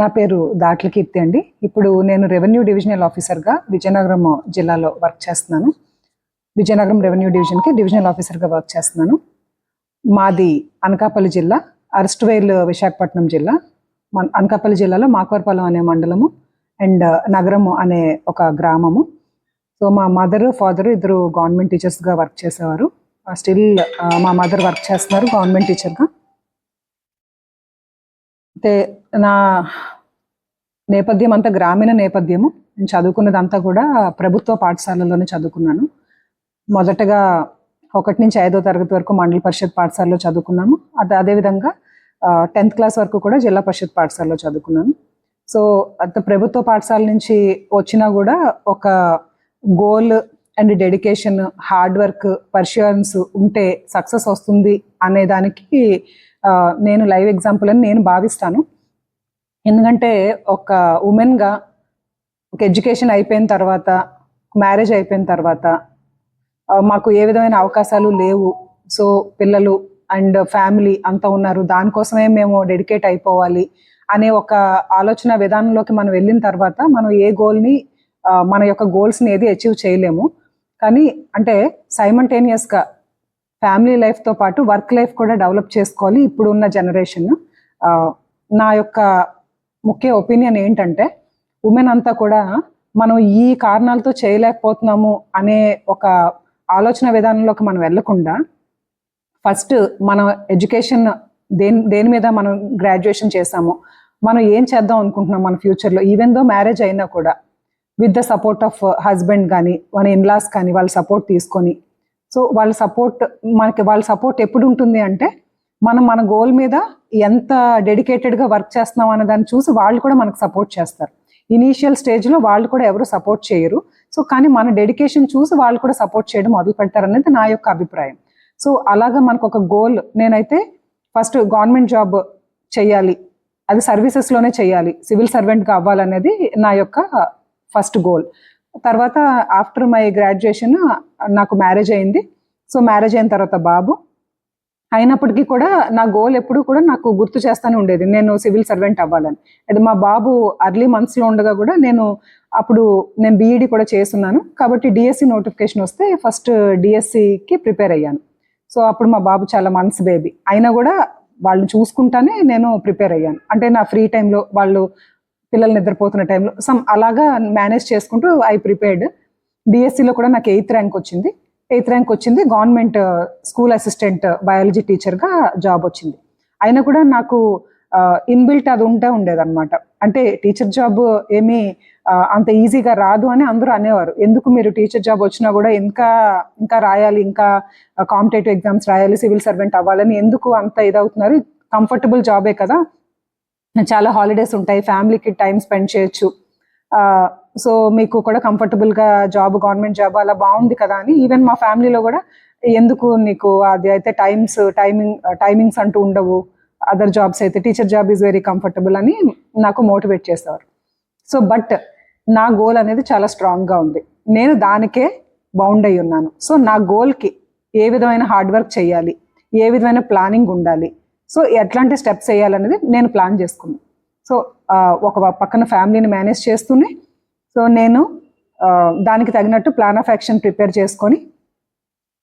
నా పేరు దాట్ల కీర్తి అండి. ఇప్పుడు నేను రెవెన్యూ డివిజనల్ ఆఫీసర్గా విజయనగరం జిల్లాలో వర్క్ చేస్తున్నాను. విజయనగరం రెవెన్యూ డివిజన్కి డివిజనల్ ఆఫీసర్గా వర్క్ చేస్తున్నాను. మాది అనకాపల్లి జిల్లా అరెస్ట్వేల్ విశాఖపట్నం జిల్లా. మన అనకాపల్లి జిల్లాలో మాకవరపాలెం అనే మండలము అండ్ నగరము అనే ఒక గ్రామము. సో మా మదర్ ఫాదర్ ఇద్దరు గవర్నమెంట్ టీచర్స్గా వర్క్ చేసేవారు. స్టిల్ మా మదర్ వర్క్ చేస్తున్నారు గవర్నమెంట్ టీచర్గా. అంటే నా నేపథ్యం అంతా గ్రామీణ నేపథ్యము. నేను చదువుకున్నదంతా కూడా ప్రభుత్వ పాఠశాలలోనే చదువుకున్నాను. మొదటగా ఒకటి నుంచి ఐదో తరగతి వరకు మండల పరిషత్ పాఠశాలలో చదువుకున్నాము. అదే అదేవిధంగా టెన్త్ క్లాస్ వరకు కూడా జిల్లా పరిషత్ పాఠశాలలో చదువుకున్నాను. సో అంత ప్రభుత్వ పాఠశాల నుంచి వచ్చినా కూడా ఒక goal and dedication hard work Persians ఉంటే సక్సెస్ వస్తుంది అనే దానికి నేను లైవ్ ఎగ్జాంపుల్ అని నేను భావిస్తాను. ఎందుకంటే ఒక ఉమెన్గా ఒక ఎడ్యుకేషన్ అయిపోయిన తర్వాత మ్యారేజ్ అయిపోయిన తర్వాత మాకు ఏ విధమైన అవకాశాలు లేవు. సో పిల్లలు అండ్ ఫ్యామిలీ అంతా ఉన్నారు. దానికోసమే మేము డెడికేట్ అయిపోవాలి అనే ఒక ఆలోచన విధానంలోకి మనం వెళ్ళిన తర్వాత మనం ఏ గోల్ని మన యొక్క గోల్స్ని ఏది అచీవ్ చేయలేము. కానీ అంటే సైమంటేనియస్గా ఫ్యామిలీ లైఫ్తో పాటు వర్క్ లైఫ్ కూడా డెవలప్ చేసుకోవాలి ఇప్పుడున్న జనరేషన్. నా యొక్క ముఖ్య ఒపీనియన్ ఏంటంటే ఉమెన్ అంతా కూడా మనం ఈ కారణాలతో చేయలేకపోతున్నాము అనే ఒక ఆలోచన విధానంలోకి మనం వెళ్ళకుండా ఫస్ట్ మన ఎడ్యుకేషన్ దేని దేని మీద మనం గ్రాడ్యుయేషన్ చేసాము మనం ఏం చేద్దాం అనుకుంటున్నాం మన ఫ్యూచర్లో ఈవెన్ దో మ్యారేజ్ అయినా కూడా with the support of husband కానీ మన ఇన్లాస్ కానీ వాళ్ళ సపోర్ట్ తీసుకొని సో వాళ్ళ సపోర్ట్ మనకి వాళ్ళ సపోర్ట్ ఎప్పుడు ఉంటుంది అంటే మనం మన గోల్ మీద ఎంత డెడికేటెడ్గా వర్క్ చేస్తున్నాం అనే దాన్ని చూసి వాళ్ళు కూడా మనకు సపోర్ట్ చేస్తారు. ఇనీషియల్ స్టేజ్లో వాళ్ళు కూడా ఎవరు సపోర్ట్ చేయరు. సో కానీ మన డెడికేషన్ చూసి వాళ్ళు కూడా సపోర్ట్ చేయడం మొదలు పెడతారు అనేది నా యొక్క అభిప్రాయం. సో అలాగా మనకు ఒక గోల్ నేనైతే ఫస్ట్ గవర్నమెంట్ జాబ్ చేయాలి. అది సర్వీసెస్లోనే చేయాలి. సివిల్ సర్వెంట్గా అవ్వాలనేది నా యొక్క ఫస్ట్ గోల్ తర్వాత ఆఫ్టర్ మై గ్రాడ్యుయేషన్ నాకు మ్యారేజ్ అయింది. సో మ్యారేజ్ అయిన తర్వాత బాబు. అయినప్పటికీ కూడా నా గోల్ ఎప్పుడు కూడా నాకు గుర్తు చేస్తానే ఉండేది. నేను సివిల్ సర్వెంట్ అవ్వాలని. అది మా బాబు అర్లీ మంత్స్లో ఉండగా కూడా నేను అప్పుడు నేను బీఈడి కూడా చేస్తున్నాను. కాబట్టి డిఎస్సి నోటిఫికేషన్ వస్తే ఫస్ట్ డిఎస్సికి ప్రిపేర్ అయ్యాను. సో అప్పుడు మా బాబు చాలా మంత్స్ బేబీ అయినా కూడా వాళ్ళు చూసుకుంటానే నేను ప్రిపేర్ అయ్యాను. అంటే నా ఫ్రీ టైంలో వాళ్ళు పిల్లలు నిద్రపోతున్న టైంలో సమ్ అలాగా మేనేజ్ చేసుకుంటూ ఐ ప్రిపేర్డ్ డిఎస్సిలో కూడా నాకు ఎయిత్ ర్యాంక్ వచ్చింది. ఎయిత్ ర్యాంక్ వచ్చింది. గవర్నమెంట్ స్కూల్ అసిస్టెంట్ బయాలజీ టీచర్గా జాబ్ వచ్చింది. అయినా కూడా నాకు uh, ఇన్బిల్ట్ అది ఉంటే ఉండేదన్నమాట. అంటే టీచర్ జాబ్ ఏమీ uh, అంత ఈజీగా రాదు అని అందరూ అనేవారు. ఎందుకు మీరు టీచర్ జాబ్ వచ్చినా కూడా ఇంకా ఇంకా రాయాలి ఇంకా uh, కాంపిటేటివ్ ఎగ్జామ్స్ రాయాలి సివిల్ సర్వెంట్ అవ్వాలని ఎందుకు అంత ఇదవుతున్నారు? కంఫర్టబుల్ జాబే కదా. చాలా హాలిడేస్ ఉంటాయి ఫ్యామిలీకి టైం స్పెండ్ చేయొచ్చు. సో మీకు కూడా కంఫర్టబుల్గా జాబ్ గవర్నమెంట్ జాబ్ అలా బాగుంది కదా అని ఈవెన్ మా ఫ్యామిలీలో కూడా ఎందుకు నీకు అది అయితే టైమ్స్ టైమింగ్ టైమింగ్స్ అంటూ ఉండవు. అదర్ జాబ్స్ అయితే teacher job is very comfortable అని నాకు మోటివేట్ చేసేవారు. సో బట్ నా గోల్ అనేది చాలా స్ట్రాంగ్గా ఉంది. నేను దానికే బౌండ్ అయి ఉన్నాను. సో నా గోల్కి ఏ విధమైన హార్డ్ వర్క్ చేయాలి? ఏ విధమైన ప్లానింగ్ ఉండాలి? సో ఎట్లాంటి స్టెప్స్ వేయాలనేది నేను ప్లాన్ చేసుకున్నాను సో ఒక పక్కన ఫ్యామిలీని మేనేజ్ చేస్తూనే సో నేను దానికి తగినట్టు ప్లాన్ ఆఫ్ యాక్షన్ ప్రిపేర్ చేసుకొని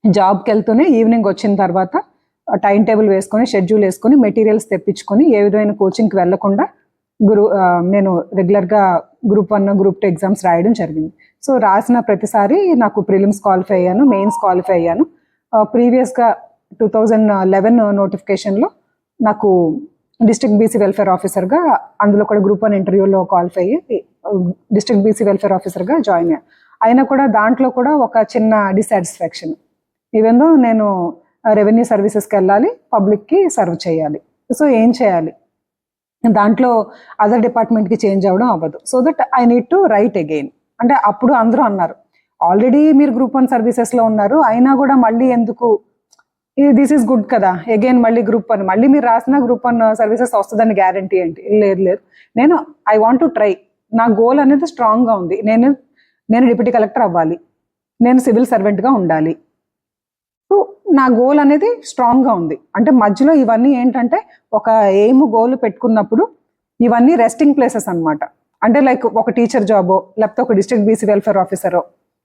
జాబ్కి వెళ్తూనే ఈవినింగ్ వచ్చిన తర్వాత టైం టేబుల్ వేసుకొని షెడ్యూల్ వేసుకొని మెటీరియల్స్ తెప్పించుకొని ఏ విధమైన కోచింగ్కి వెళ్ళకుండా గురు నేను రెగ్యులర్గా group one group two exams రాయడం జరిగింది. సో రాసిన ప్రతిసారి నాకు ప్రిలిమ్స్ క్వాలిఫై అయ్యాను మెయిన్స్ క్వాలిఫై అయ్యాను. ప్రీవియస్గా టూ థౌజండ్ లెవెన్ నోటిఫికేషన్లో నాకు డిస్ట్రిక్ట్ బీసీ వెల్ఫేర్ ఆఫీసర్గా అందులో కూడా గ్రూప్ వన్ ఇంటర్వ్యూలో క్వాలిఫై అయ్యి డిస్ట్రిక్ట్ బీసీ వెల్ఫేర్ ఆఫీసర్గా జాయిన్ అయ్యాను అయినా కూడా దాంట్లో కూడా ఒక చిన్న డిసాటిస్ఫాక్షన్ ఈవెన్ నేను రెవెన్యూ సర్వీసెస్కి వెళ్ళాలి పబ్లిక్కి సర్వ్ చేయాలి. సో ఏం చేయాలి? దాంట్లో అదర్ డిపార్ట్మెంట్కి చేంజ్ అవ్వడం అవ్వదు. So that I need to write again అంటే అప్పుడు అందరూ అన్నారు ఆల్రెడీ మీరు గ్రూప్ వన్ సర్వీసెస్లో ఉన్నారు అయినా కూడా మళ్ళీ ఎందుకు ఇది దిస్ ఈస్ గుడ్ కదా. అగైన్ మళ్ళీ గ్రూప్ వన్ మళ్ళీ మీరు రాసిన గ్రూప్ వన్ సర్వీసెస్ వస్తుందని గ్యారంటీ ఏంటి లేదు లేదు. నేను ఐ వాంట్ టు ట్రై నా గోల్ అనేది స్ట్రాంగ్గా ఉంది. నేను నేను డిప్యూటీ కలెక్టర్ అవ్వాలి. నేను సివిల్ సర్వెంట్గా ఉండాలి. సో నా గోల్ అనేది స్ట్రాంగ్గా ఉంది. అంటే మధ్యలో ఇవన్నీ ఏంటంటే ఒక ఎయిమ్ గోల్ పెట్టుకున్నప్పుడు ఇవన్నీ రెస్టింగ్ ప్లేసెస్ అన్నమాట. అంటే లైక్ ఒక టీచర్ జాబో లేకపోతే ఒక డిస్ట్రిక్ట్ బీసీ వెల్ఫేర్ ఆఫీసరో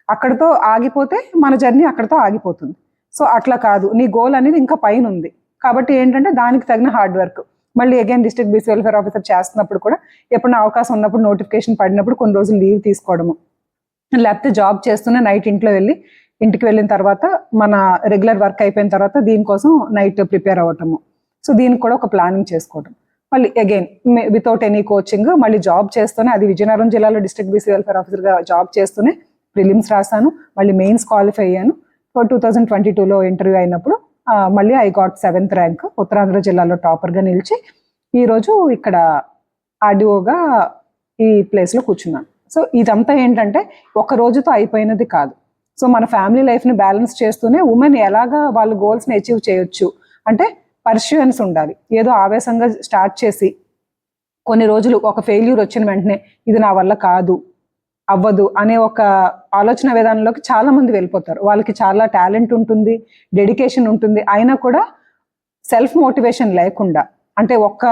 అక్కడతో ఆగిపోతే మన జర్నీ అక్కడతో ఆగిపోతుంది. సో అట్లా కాదు. నీ గోల్ అనేది ఇంకా పైన ఉంది కాబట్టి ఏంటంటే దానికి తగిన హార్డ్ వర్క్ మళ్ళీ again district BC welfare officer చేస్తున్నప్పుడు కూడా ఎప్పుడైనా అవకాశం ఉన్నప్పుడు నోటిఫికేషన్ పడినప్పుడు కొన్ని రోజులు లీవ్ తీసుకోవడము. లేకపోతే జాబ్ చేస్తూనే నైట్ ఇంట్లో వెళ్ళి ఇంటికి వెళ్ళిన తర్వాత మన రెగ్యులర్ వర్క్ అయిపోయిన తర్వాత దీనికోసం నైట్ ప్రిపేర్ అవ్వటము. సో దీనికి కూడా ఒక ప్లానింగ్ చేసుకోవడం మళ్ళీ అగైన్ వితౌట్ ఎనీ కోచింగ్ మళ్ళీ జాబ్ చేస్తూనే అది విజయనగరం జిల్లాలో డిస్ట్రిక్ట్ బీసీ వెల్ఫేర్ ఆఫీసర్గా జాబ్ చేస్తూనే ప్రిలిమ్స్ రాశాను మళ్ళీ మెయిన్స్ క్వాలిఫై అయ్యాను. టూ థౌజండ్ ట్వంటీ టూలో ఇంటర్వ్యూ అయినప్పుడు మళ్ళీ I got seventh rank Uttarandhra జిల్లాలో టాపర్గా నిలిచి ఈరోజు ఇక్కడ ఆర్డిఓగా ఈ ప్లేస్లో కూర్చున్నాను. సో ఇదంతా ఏంటంటే ఒక రోజుతో అయిపోయినది కాదు. సో మన ఫ్యామిలీ లైఫ్ని బ్యాలెన్స్ చేస్తూనే ఉమెన్ ఎలాగా వాళ్ళ గోల్స్ని అచీవ్ చేయొచ్చు? అంటే పర్ష్యూయన్స్ ఉండాలి. ఏదో ఆవేశంగా స్టార్ట్ చేసి కొన్ని రోజులు ఒక ఫెయిల్యూర్ వచ్చిన వెంటనే ఇది నా వల్ల కాదు. అవ్వదు అనే ఒక ఆలోచన విధానంలోకి చాలా మంది వెళ్ళిపోతారు. వాళ్ళకి చాలా టాలెంట్ ఉంటుంది డెడికేషన్ ఉంటుంది. అయినా కూడా సెల్ఫ్ మోటివేషన్ లేకుండా అంటే ఒక్క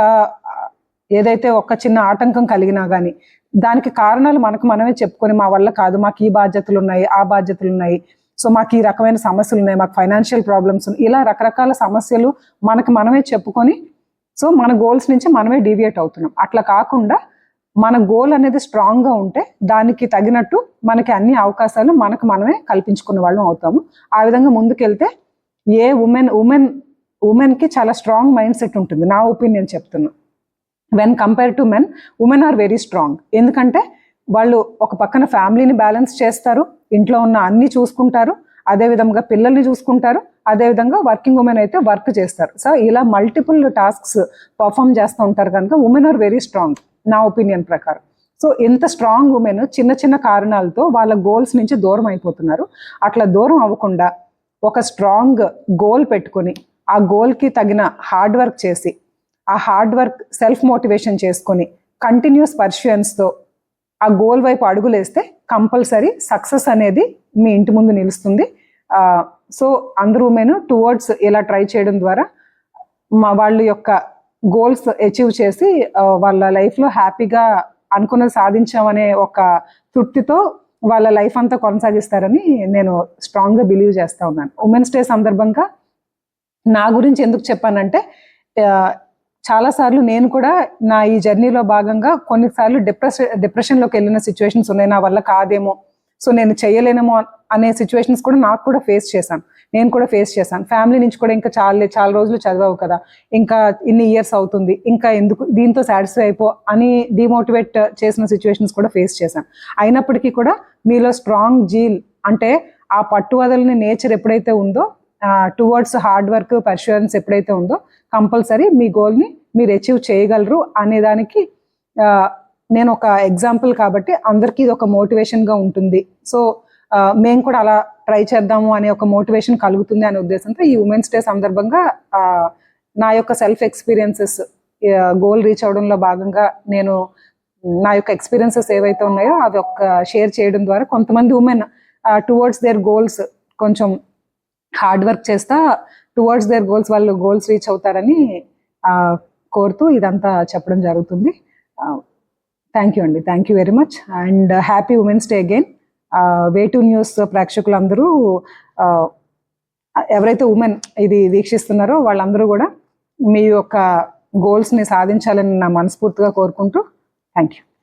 ఏదైతే ఒక్క చిన్న ఆటంకం కలిగినా కానీ దానికి కారణాలు మనకు మనమే చెప్పుకొని మా వల్ల కాదు మాకు ఈ బాధ్యతలు ఉన్నాయి ఆ బాధ్యతలు ఉన్నాయి. సో మాకు ఈ రకమైన సమస్యలు ఉన్నాయి మాకు ఫైనాన్షియల్ ప్రాబ్లమ్స్ ఉన్నాయి. ఇలా రకరకాల సమస్యలు మనకు మనమే చెప్పుకొని సో మన గోల్స్ నుంచి మనమే డీవియేట్ అవుతున్నాం. అట్లా కాకుండా మన గోల్ అనేది స్ట్రాంగ్గా ఉంటే దానికి తగినట్టు మనకి అన్ని అవకాశాలు మనకు మనమే కల్పించుకున్న వాళ్ళం అవుతాము. ఆ విధంగా ముందుకెళ్తే ఏ ఉమెన్ ఉమెన్ ఉమెన్కి చాలా స్ట్రాంగ్ మైండ్ సెట్ ఉంటుంది. నా ఒపీనియన్ చెప్తున్నా. When compare to men women are very strong ఎందుకంటే వాళ్ళు ఒక పక్కన ఫ్యామిలీని బ్యాలెన్స్ చేస్తారు. ఇంట్లో ఉన్న అన్ని చూసుకుంటారు. అదే విధంగా పిల్లల్ని చూసుకుంటారు. అదే విధంగా వర్కింగ్ ఉమెన్ అయితే వర్క్ చేస్తారు. సో ఇలా మల్టిపుల్ టాస్క్స్ పర్ఫామ్ చేస్తూ ఉంటారు కనుక ఉమెన్ ఆర్ వెరీ స్ట్రాంగ్ నా ఒపీనియన్ ప్రకారం. సో ఎంత స్ట్రాంగ్ ఉమెన్ చిన్న చిన్న కారణాలతో వాళ్ళ గోల్స్ నుంచి దూరం అయిపోతున్నారు. అట్లా దూరం అవ్వకుండా ఒక స్ట్రాంగ్ గోల్ పెట్టుకొని ఆ గోల్కి తగిన హార్డ్ వర్క్ చేసి ఆ హార్డ్ వర్క్ సెల్ఫ్ మోటివేషన్ చేసుకొని కంటిన్యూస్ పర్షియన్స్తో ఆ గోల్ వైపు అడుగులేస్తే కంపల్సరీ సక్సెస్ అనేది మీ ఇంటి ముందు నిలుస్తుంది. సో అందరూ ఉమెన్ టువర్డ్స్ ఇలా ట్రై చేయడం ద్వారా మా వాళ్ళ యొక్క గోల్స్ అచీవ్ చేసి వాళ్ళ లైఫ్లో హ్యాపీగా అనుకున్నది సాధించామనే ఒక తృప్తితో వాళ్ళ లైఫ్ అంతా కొనసాగిస్తారని నేను స్ట్రాంగ్గా బిలీవ్ చేస్తా ఉన్నాను. ఉమెన్స్ డే సందర్భంగా నా గురించి ఎందుకు చెప్పానంటే చాలాసార్లు నేను కూడా నా ఈ జర్నీలో భాగంగా కొన్నిసార్లు డిప్రెషన్ డిప్రెషన్లోకి వెళ్ళిన సిచ్యువేషన్స్ ఉన్నాయి. నా వల్ల కాదేమో సో నేను చేయలేనేమో అనే సిచ్యువేషన్స్ కూడా నాకు కూడా ఫేస్ చేశాను. నేను కూడా ఫేస్ చేశాను. ఫ్యామిలీ నుంచి కూడా ఇంకా చాలా చాలా రోజులు చదివావు కదా. ఇంకా ఇన్ని ఇయర్స్ అవుతుంది. ఇంకా ఎందుకు దీంతో సాటిస్ఫై అయిపో అని డిమోటివేట్ చేసిన సిచ్యువేషన్స్ కూడా ఫేస్ చేశాను. అయినప్పటికీ కూడా మీలో స్ట్రాంగ్ జీల్ అంటే ఆ పట్టు వదలని నేచర్ ఎప్పుడైతే ఉందో టువర్డ్స్ హార్డ్ వర్క్ పర్ష్యూరెన్స్ ఎప్పుడైతే ఉందో కంపల్సరీ మీ గోల్ని మీరు అచీవ్ చేయగలరు అనే దానికి నేను ఒక ఎగ్జాంపుల్ కాబట్టి అందరికీ ఇది ఒక మోటివేషన్గా ఉంటుంది. సో మేము కూడా అలా ట్రై చేద్దాము అనే ఒక మోటివేషన్ కలుగుతుంది అనే ఉద్దేశంతో ఈ ఉమెన్స్ డే సందర్భంగా నా యొక్క సెల్ఫ్ ఎక్స్పీరియన్సెస్ గోల్ రీచ్ అవడంలో భాగంగా నేను నా యొక్క ఎక్స్పీరియన్సెస్ ఏవైతే ఉన్నాయో అవి ఒక షేర్ చేయడం ద్వారా కొంతమంది ఉమెన్ టువర్డ్స్ దేర్ గోల్స్ కొంచెం హార్డ్ వర్క్ చేస్తా టువర్డ్స్ దేర్ గోల్స్ వాళ్ళు గోల్స్ రీచ్ అవుతారని కోరుతూ ఇదంతా చెప్పడం జరుగుతుంది. థ్యాంక్ యూ అండి. Thank you very much and happy women's day again way to news ప్రేక్షకులందరూ ఎవరైతే ఉమెన్ ఇది వీక్షిస్తున్నారో వాళ్ళందరూ కూడా మీ యొక్క గోల్స్ని సాధించాలని నా మనస్ఫూర్తిగా కోరుకుంటూ థ్యాంక్ యూ